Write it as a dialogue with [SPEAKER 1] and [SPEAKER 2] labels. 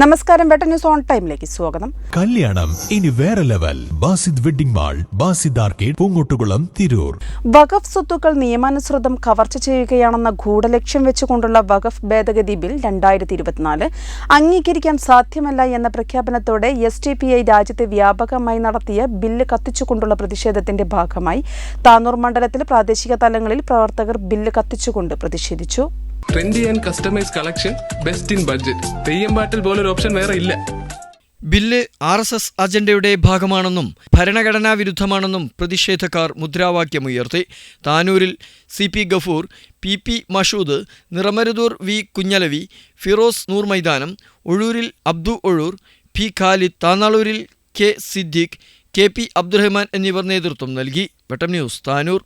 [SPEAKER 1] നമസ്കാരം വെട്ട news on ടൈമിലേക്ക് സ്വാഗതം.
[SPEAKER 2] കല്യാണം ഇനി വേറെ level. Basid wedding mall Basid arcade Poongottukulam Tirur.
[SPEAKER 1] വഖഫ് സ്വത്തുക്കൾ നിയമാനുസൃതം കവർച്ച ചെയ്യുകയാണെന്ന ഗൂഢലക്ഷ്യം വെച്ചുകൊണ്ടുള്ള വഖഫ് ഭേദഗതി ബിൽ രണ്ടായിരത്തി ഇരുപത്തിനാല് അംഗീകരിക്കാൻ സാധ്യമല്ല എന്ന പ്രഖ്യാപനത്തോടെ എസ് ടി പി ഐ രാജ്യത്തെ വ്യാപകമായി നടത്തിയ ബില്ല് കത്തിച്ചുകൊണ്ടുള്ള പ്രതിഷേധത്തിന്റെ ഭാഗമായി താനൂർ മണ്ഡലത്തിൽ പ്രാദേശിക തലങ്ങളിൽ പ്രവർത്തകർ ബില്ല് കത്തിച്ചുകൊണ്ട് പ്രതിഷേധിച്ചു.
[SPEAKER 3] Trendy and customise collection best in budget Theyyam പാട്ടിൽ പോലൊരു ഓപ്ഷൻ വേറെ ഇല്ല.
[SPEAKER 4] ബില്ല് ആർ എസ് എസ് അജണ്ടയുടെ ഭാഗമാണെന്നും ഭരണഘടനാ വിരുദ്ധമാണെന്നും പ്രതിഷേധക്കാർ മുദ്രാവാക്യമുയർത്തി. താനൂരിൽ C P Gafoor P P Mashood Niramaruthur V Kunhalavi Firoz Noor മൈതാനം ഒഴൂരിൽ Abdu Ozhur P Khalid താനാളൂരിൽ K Siddique K P Abdurahman എന്നിവർ നേതൃത്വം നൽകി. വെട്ടം ന്യൂസ് താനൂർ.